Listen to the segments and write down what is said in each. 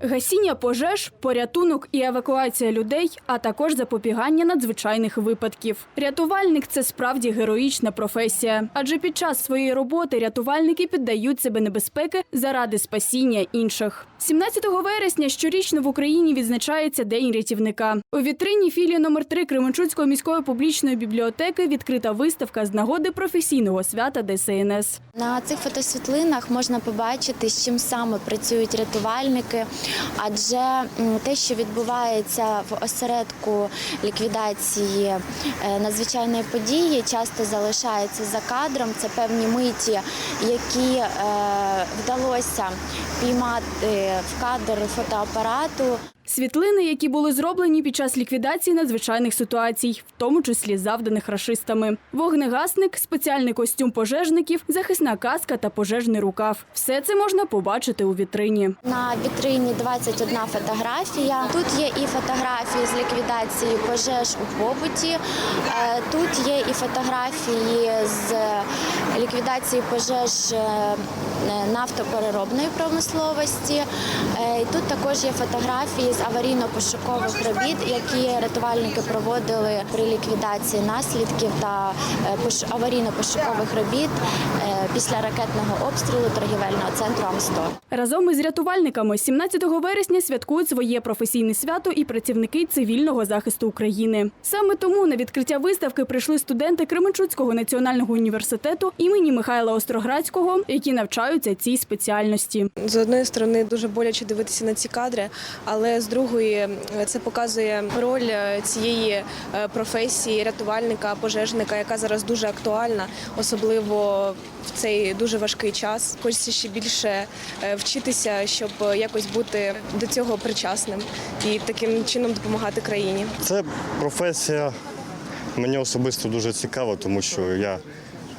Гасіння пожеж, порятунок і евакуація людей, а також запобігання надзвичайних випадків. Рятувальник це справді героїчна професія, адже під час своєї роботи рятувальники піддають себе небезпеки заради спасіння інших. 17 вересня щорічно в Україні відзначається День рятівника. У вітрині філії номер 3 Кременчуцької міської публічної бібліотеки відкрита виставка з нагоди професійного свята ДСНС. На цих фотосвітлинах можна побачити, з чим саме працюють рятувальники, адже те, що відбувається в осередку ліквідації е, надзвичайної події, часто залишається за кадром. Це певні миті, які е, вдалося піймати в кадр фотоапарату. Світлини, які були зроблені під час ліквідації надзвичайних ситуацій, в тому числі завданих рашистами. Вогнегасник, спеціальний костюм пожежників, захисна каска та пожежний рукав. Все це можна побачити у вітрині. На вітрині 21 фотографія. Тут є і фотографії з ліквідації пожеж у побуті. Е, Тут є і фотографії з ліквідації пожеж е, нафтопереробної промисловості. Е, Тут також є фотографії з аварійно-пошукових робіт, які рятувальники проводили при ліквідації наслідків та е, пош- аварійно-пошукових робіт е, після ракетного обстрілу торгівельного центру Амстор. Разом із рятувальниками 17 вересня святкують своє професійне свято і працівники цивільного захисту України. Саме тому на відкриття виставки прийшли студенти Кременчуцького національного університету імені Михайла Остроградського, які навчаються цій спеціальності. З одної сторони дуже боляче дивитися на ці кадри, але з другої е, це показує роль е, цієї е, професії рятувальника, пожежника, яка зараз дуже актуальна, особливо в цей дуже важкий час. Хочеться ще більше вчитися, щоб якось бути до цього причасним і таким чином допомагати країні. Це професія мені особисто дуже цікава, тому що я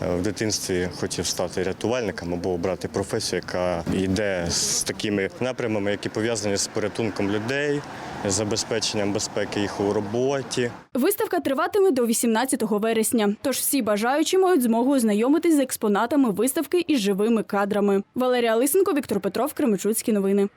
в дитинстві хотів стати рятувальником або обрати професію, яка йде з такими напрямами, які пов'язані з порятунком людей, забезпеченням безпеки їх у роботі. Виставка триватиме до 18 вересня. Тож всі бажаючі мають змогу ознайомитись з експонатами виставки і живими кадрами. Валерія Лисенко, Віктор Петров, Кременчуцькі новини.